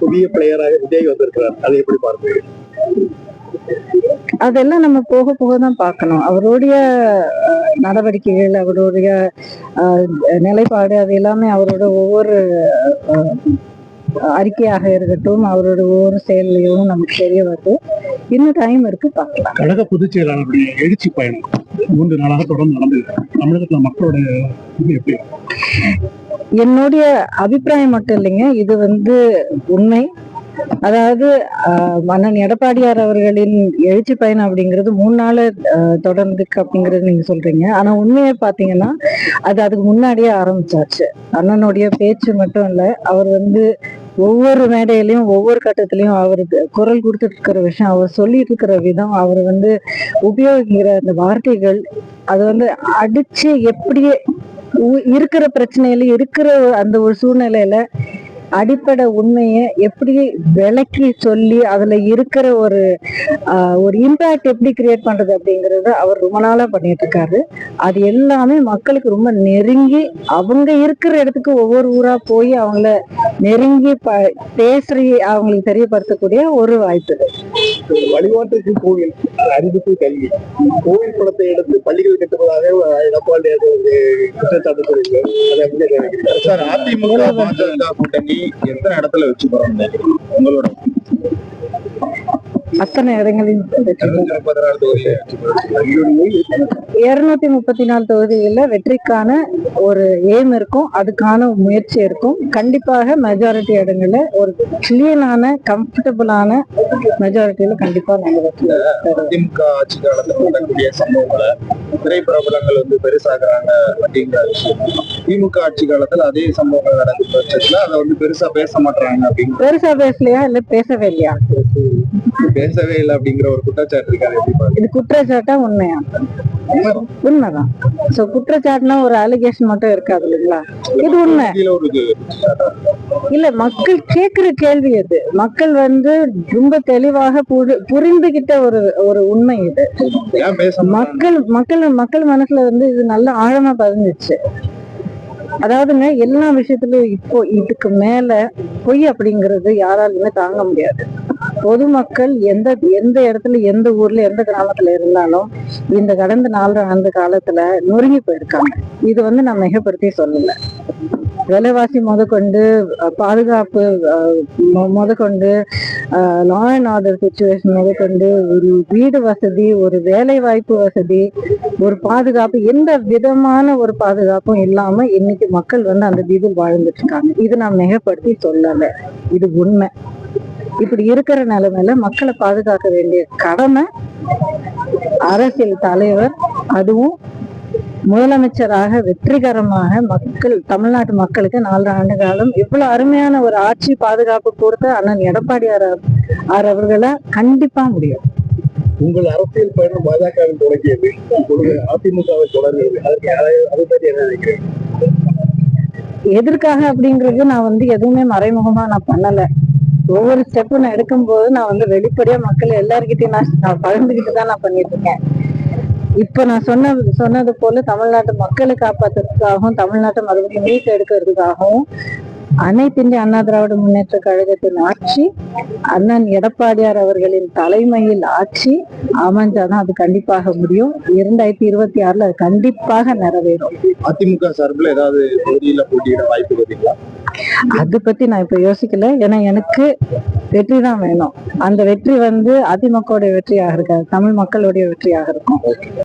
புதிய பிளேயராக விஜய் வந்திருக்கிறார். அதை எப்படி பார்ப்பீங்க அதெல்லாம் நம்ம போக போக தான் பார்க்கணும். அவருடைய நடவடிக்கைகள் அவருடைய நிலைப்பாடு அது எல்லாமே அவரோட ஒவ்வொரு அறிக்கையாக இருக்கட்டும் அவரோட ஒவ்வொரு செயல்லையும் நமக்கு தெரிய வருது. இன்னும் டைம் இருக்கு பார்க்கலாம். கழக பொதுச் செயலாளருடைய எழுச்சி பயணம் மூன்று நாளாக தொடர்ந்து நடந்தது. தமிழகத்துல மக்களோட இது எப்படி? என்னுடைய அபிப்பிராயம் மட்டும் இல்லைங்க. இது வந்து உண்மை. அதாவது ஆஹ், அண்ணன் எடப்பாடியார் அவர்களின் எழுச்சி பயணம் அப்படிங்கிறது மூணு நாள் தொடர்ந்துக்கு அப்படிங்கிறது நீங்க சொல்றீங்க. ஆனா உண்மையை பாத்தீங்கன்னா அது அதுக்கு முன்னாடியே ஆரம்பிச்சாச்சு. அண்ணனுடைய பேச்சு மட்டும் இல்ல அவர் வந்து ஒவ்வொரு மேடையிலையும் ஒவ்வொரு கட்டத்திலையும் அவருக்கு குரல் கொடுத்துட்டு இருக்கிற விஷயம் அவர் சொல்லிட்டு இருக்கிற விதம் அவர் வந்து உபயோகிக்கிற அந்த வார்த்தைகள் அது வந்து அடிச்சு எப்படியே இருக்கிற பிரச்சனையில இருக்கிற அந்த ஒரு சூழ்நிலையில அடிப்படை உண்மையை எப்படி விளக்கி சொல்லி அதுல இருக்கிற ஒரு ஒரு இம்பாக்ட் எப்படி கிரியேட் பண்றது அப்படிங்கறத அவர் ரொம்ப நாளா பண்ணிட்டு இருக்காரு அது எல்லாமே மக்களுக்கு ரொம்ப நெருங்கி அவங்க இருக்கிற இடத்துக்கு ஒவ்வொரு ஊரா போய் அவங்கள நெருங்கி ப பேசுறி அவங்களுக்கு தெரியப்படுத்தக்கூடிய ஒரு வாய்ப்பு இது. வழிபாட்டுக்கு கோவில் அறிவிப்பு கல்வி. கோவில் படத்தை எடுத்து பள்ளிகள் கட்டுவதாக எடப்பாடி குற்றச்சாட்டு சொல்லியிருக்காரு சார் அதிமுக பாஜக கூட்டணி எத்தனை இடத்துல வச்சு போறோம் உங்களோட அத்தனை இடங்களில் இருநூத்தி முப்பத்தி நாலு தொகுதிகள்ல வெற்றிக்கான ஒரு எய்ம் இருக்கும். அதுக்கான முயற்சி இருக்கும். கண்டிப்பாக மெஜாரிட்டி இடங்கள்ல ஒரு கிளீனான கம்ஃபர்டபுளான மெஜாரிட்டியில கண்டிப்பா நாங்க வெற்றி பெறுவோம். அதிமுக ஆட்சி காலத்துல நடக்கக்கூடிய சம்பவங்களை திரைப்பிரபலங்கள் வந்து பெருசாக்குறாங்க அப்படிங்கிற விஷயம். திமுக ஆட்சி காலத்துல அதே சம்பவங்கள் நடக்கும் பட்சத்துல அதை வந்து பெருசா பேச மாட்டாங்க அப்படிங்கிற பெருசா பேசலையா இல்ல பேசவே இல்லையா? பேசவே இல்லை அப்படிங்கிற ஒரு குற்றச்சாட்டு இருக்காரு இது குற்றச்சாட்டா உண்மையா? உண்மைதான். சோ குற்றச்சாட்டுனா ஒரு அலிகேஷன் மட்டும் இருக்காது இல்லைங்களா? இது உண்மை. இல்ல மக்கள் கேக்குற கேள்வி அது. மக்கள் வந்து ரொம்ப தெளிவாக புரி- புரிந்துகிட்ட ஒரு ஒரு உண்மை இது. மக்கள் மக்கள் மக்கள் மனசுல வந்து இது நல்ல ஆழமா பதிஞ்சிச்சு. அதாவதுங்க எல்லா விஷயத்திலும் இப்போ இதுக்கு மேல பொய் அப்படிங்கிறது யாராலுமே தாங்க முடியாது. பொதுமக்கள் எந்த எந்த இடத்துல எந்த ஊர்ல எந்த கிராமத்துல இருந்தாலும் இந்த கடந்த நாலு ஆண்டு காலத்துல நொறுங்கி போயிருக்காங்க. இது வந்து நான் மிகப்படுத்தி சொல்லல. விலைவாசி முதற்கொண்டு பாதுகாப்பு முதற்கொண்டு லா அண்ட் ஆர்டர் சுச்சுவேஷன் முதற்கொண்டு ஒரு வீடு வசதி ஒரு வேலை வாய்ப்பு வசதி ஒரு பாதுகாப்பு எந்த விதமான ஒரு பாதுகாப்பும் இல்லாம இன்னைக்கு மக்கள் வந்து அந்த வீதியில் வாழ்ந்துட்டு இருக்காங்க. இது நான் மிகப்படுத்தி சொல்லலை. இது உண்மை. இப்படி இருக்கிற நிலைமையில மக்களை பாதுகாக்க வேண்டிய கடமை அரசியல் தலைவர் அதுவும் முதலமைச்சராக வெற்றிகரமாக மக்கள் தமிழ்நாட்டு மக்களுக்கு நாலு ஆண்டு காலம் இவ்வளவு அருமையான ஒரு ஆட்சி பாதுகாப்பு கொடுத்த அண்ணன் எடப்பாடியார் ஆர் அவர்களை கண்டிப்பா முடியும். உங்கள் அரசியல் பயணம் பாஜகவில் தொடங்கியது அதிமுகவை தொடர்கிறது எதற்காக அப்படிங்கிறது நான் வந்து எதுவுமே மறைமுகமா நான் பண்ணல. ஒவ்வொரு ஸ்டெப்பு நான் எடுக்கும்போது நான் வந்து வெளிப்படையா மக்கள் எல்லாருக்கிட்டையும் நான் நான் பகிர்ந்துகிட்டு தான் நான் பண்ணிட்டு இருக்கேன். இப்ப நான் சொன்ன சொன்னது போல தமிழ்நாட்டு மக்களை காப்பாத்துறதுக்காகவும் தமிழ்நாட்டை மறுபடியும் மீட்டு எடுக்கிறதுக்காகவும் அனைத்து இந்திய அண்ணா திராவிட முன்னேற்ற கழகத்தின் ஆட்சி அண்ணன் எடப்பாடியார் அவர்களின் தலைமையில் ஆட்சி அமைஞ்சாதான் அது கண்டிப்பாக முடியும். இரண்டாயிரத்தி இருபத்தி ஆறுல அது கண்டிப்பாக நிறைவேறும். அதிமுக சார்பில் ஏதாவது தொகுதியில போட்டியிட வாய்ப்பு பார்த்தீங்களா அதை பத்தி நான் இப்ப யோசிக்கல. ஏன்னா எனக்கு வெற்றி தான் வேணும். அந்த வெற்றி வந்து அதிமுகவுடைய வெற்றியாக இருக்காது தமிழ் மக்களுடைய வெற்றியாக இருக்கும்.